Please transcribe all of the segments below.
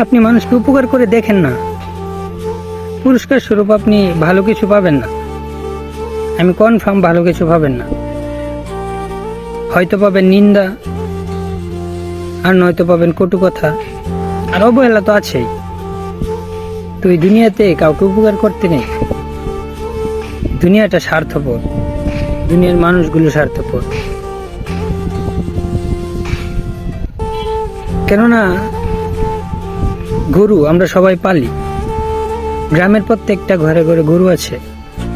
আপনি মানুষকে উপকার করে দেখেন না। পুরস্কার স্বরূপ আপনি ভালো কিছু পাবেন না। আমি কনফার্ম ভালো কিছু পাবেন না। হয়তো পাবেন নিন্দা, আর নয়তো পাবেন কটু কথা। আর অবহেলা তো আছেই। তো দুনিয়াতে কাউকে উপকার করতে নেই। দুনিয়াটা স্বার্থপর। দুনিয়ার মানুষগুলো স্বার্থপর। কেননা গরু আমরা সবাই পালি। গ্রামের প্রত্যেকটা ঘরে ঘরে গরু আছে।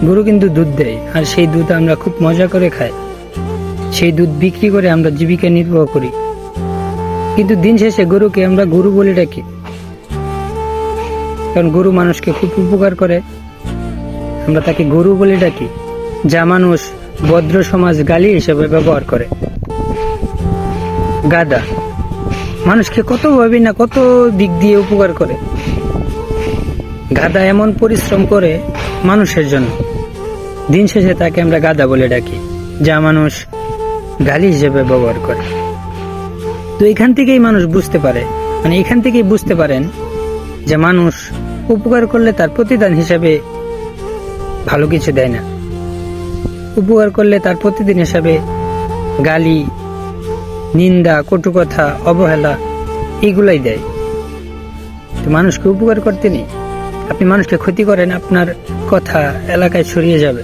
গরু কিন্তু দুধ দেয়, আর সেই দুধ আমরা খুব মজা করে খাই। সেই দুধ বিক্রি করে আমরা জীবিকা নির্বাহ করি। কিন্তু দিন শেষে গরুকে আমরা গরু বলে ডাকি। কারণ গরু মানুষকে খুব উপকার করে। আমরা তাকে গরু বলে ডাকি, যা মানুষ ভদ্র সমাজ গালি হিসেবে ব্যবহার করে। গাদা। মানুষকে কত ভাবে না কত দিক দিয়ে উপকার করে। গাদা এমন পরিশ্রম করে মানুষের জন্য। দিন শেষে তাকে আমরা গাদা বলে ডাকি, যা মানুষ গালি হিসেবে ব্যবহার করে। তো এখান থেকেই মানুষ বুঝতে পারে মানে এখান থেকেই বুঝতে পারেন যে মানুষ উপকার করলে তার প্রতিদান হিসাবে ভালো কিছু দেয় না। উপকার করলে তার প্রতিদিন হিসাবে গালি নিন্দা, কটু কথা, অবহেলা এগুলাই দেয়। তো মানুষকে উপকার করতে নেই। আপনি মানুষকে ক্ষতি করেন, আপনার কথা এলাকায় ছড়িয়ে যাবে।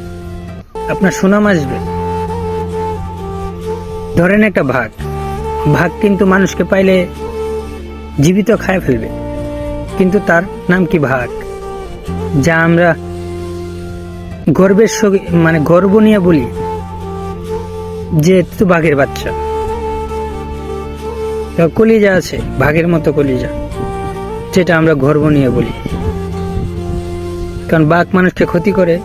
আপনার সুনাম আসবে। ধরেন একটা ভাগ। ভাগ কিন্তু মানুষকে পাইলে জীবিত খায় ফেলবে। কিন্তু তার নাম কি ভাগ? যা আমরা গর্বের সঙ্গে মানে গর্ব নিয়ে বলি। যে তো বাঘের বাচ্চা। তো কলিজা আছে, ভাগের মতো কলিজা, যেটা আমরা গর্ব নিয়ে বলি। কারণ বাঘ মানুষকে ক্ষতি করে,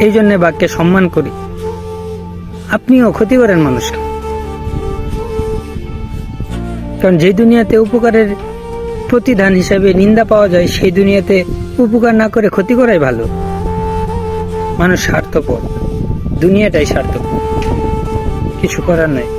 এই জন্য বাঘকে সম্মান করি। আপনিও ক্ষতি করেন মানুষকে। কারণ যে দুনিয়াতে উপকারের প্রতিদান হিসাবে নিন্দা পাওয়া যায়, সেই দুনিয়াতে উপকার না করে ক্ষতি করাই ভালো। মানুষ স্বার্থপর। দুনিয়াটাই স্বার্থপর। কিছু করার নাই।